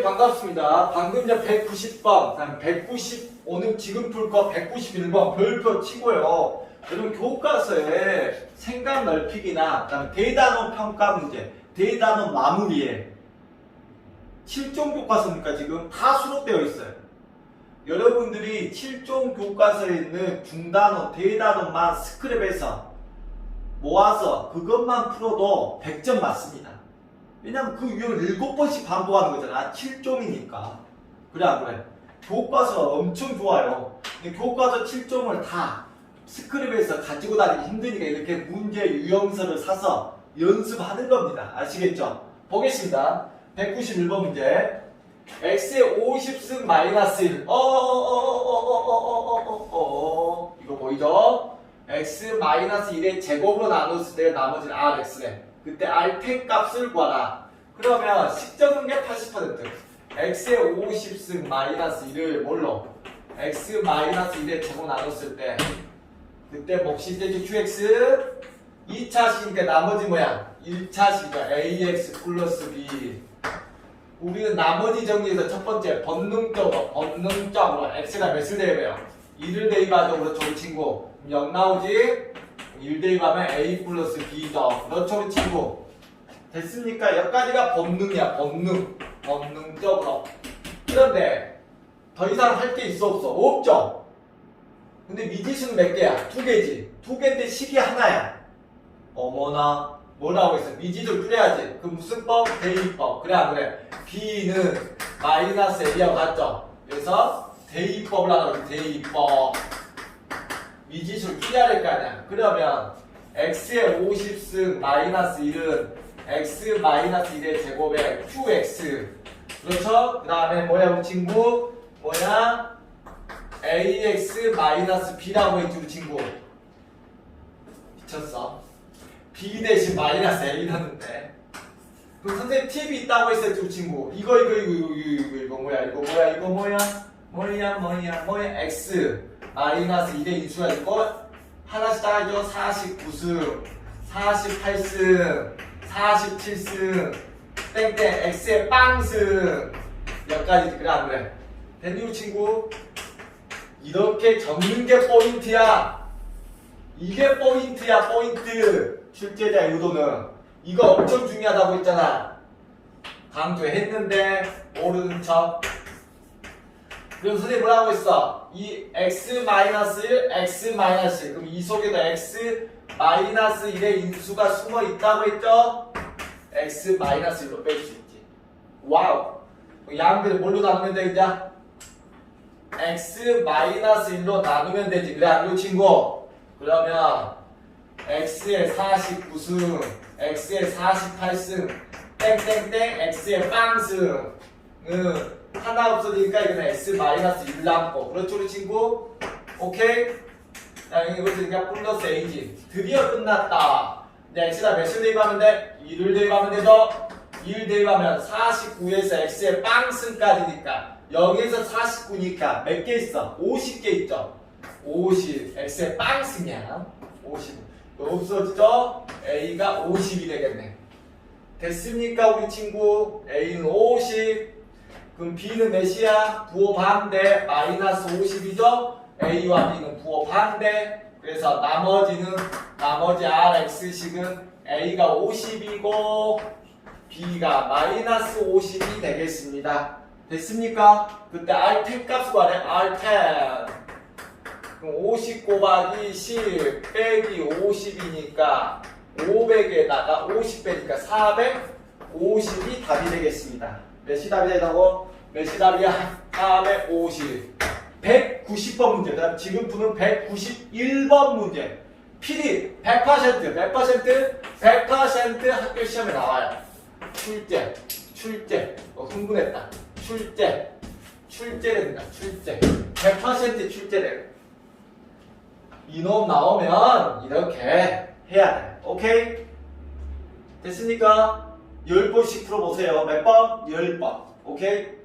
네, 반갑습니다. 방금 전 190번, 다음 190, 오늘 지금 풀 거 191번 별표 치고요. 여러분 교과서에 생각 넓히기나 그다음 대단원 평가 문제, 대단원 마무리에 7종 교과서니까 지금 다 수록되어 있어요. 여러분들이 7종 교과서에 있는 중단원, 대단원만 스크랩해서 모아서 그것만 풀어도 100점 맞습니다. 왜냐면 그 유형을 7번씩 반복하는 거잖아. 7종이니까. 그래, 안 그래? 교과서 엄청 좋아요. 교과서 7종을 다 스크립에서 가지고 다니기 힘드니까 이렇게 문제 유형서를 사서 연습하는 겁니다. 아시겠죠? 보겠습니다. 191번 문제. x의 50승 마이너스 1. 어, 어, 어, 어, 어, 어, 어, 어, 어, 어. 이거 보이죠? x 마이너스 1의 제곱으로 나눴을 때 나머지는 rx래. 그때 r택 값을 구하라. 그러면 식적은 게 80%. x의 50승 마이너스 1을 뭘로? x 마이너스 1의 제곱 나눴을 때 그때 몫이 되죠 qx 2차식이니까 나머지 뭐야? 1차식이니까 ax 플러스 b 우리는 나머지 정리에서 첫 번째 본능적으로 본능적으로 x가 몇을 대입해요? 1을 대입하죠 우리 친구 0 나오지? 1 대입하면 a 플러스 b죠 그렇죠 친구 됐습니까? 여기까지가 본능이야 본능 본능적으로 그런데 더 이상 할 게 있어 없어? 없죠 근데 미지수는 몇 개야? 두 개지 두 개인데 식이 하나야 어머나 뭐라고 했어? 미지수를 줄여야지 그 무슨 법? 대입법 그래 안 그래? b는 마이너스 a하고 같죠? 그래서 대입법을 거지 대입법 줄여야 될거 아니야 그러면 x의 50승 마이너스 1은 x 마이너스 1의 제곱에 qx 그렇죠? 그 다음에 뭐야 우리 친구? 뭐야? ax 마이너스 b라고 했지 우리 친구. 미쳤어? B 대신 마이너스 a 넣는데. 그 선생님 팁이 있다고 했었지 우리 친구. 이거 이거 이거 이거 이거, 이거 뭐야? 이거 뭐야? 이거 뭐야? 뭐야 뭐야? 뭐야? X 마이너스 2의 인수가 있고 하나씩 따져 49승 48승 47승 땡땡 x의 빵승. 여기까지 그래 안 그래? 우리 친구? 이렇게 적는 게 포인트야. 이게 포인트야 포인트. 출제자 의도는 이거 엄청 중요하다고 했잖아. 강조했는데 모르는 척 그럼 선생님 뭐라고 했어? 이 x 마이너스 1, x 마이너스 1 그럼 이 속에다 x 마이너스 1의 인수가 숨어 있다고 했죠? x 마이너스 1로 뺄 수 있지 와우 양들을 뭘로 나누면 돼 이제? x 마이너스 1로 나누면 되지 그래 안 그래 친구? 그러면 x의 49승 x의 48승 땡땡땡 x의 빵승 은 하나 없어지니까 이거는 x 마이너스 1 남고 그렇죠 우리 친구? 오케이? 자 이거 있으니까 플러스 a지 드디어 끝났다 이제 x가 몇을 돼? 2를 대입하면 되죠? 2를 대입하면 49에서 x의 빵승까지니까 0에서 49니까 몇 개 있어? 50개 있죠? 50 x의 빵승이야 50 없어지죠? a가 50이 되겠네 됐습니까 우리 친구? a는 50 그럼 b는 몇이야? 부호 반대 마이너스 50이죠? a와 b는 부호 반대 그래서 나머지는 나머지 rx식은 a가 50이고 b가 마이너스 50이 되겠습니다 됐습니까? 그때 r택 값 구하래 r택 그럼 50 곱하기 10 빼기 50이니까 500에다가 50 빼니까 450이 답이 되겠습니다. 몇이 답이 되다고? 몇이 답이야? 450. 190번 문제. 그다음 지금 푸는 191번 문제. PD 100% 100% 100% 학교 시험에 나와요. 출제, 출제. 어, 흥분했다. 출제, 출제된다. 출제. 100% 출제돼. 이놈 나오면 이렇게 해야 돼. 오케이? 됐습니까? 10번씩 풀어보세요. 몇 번? 10번. 오케이?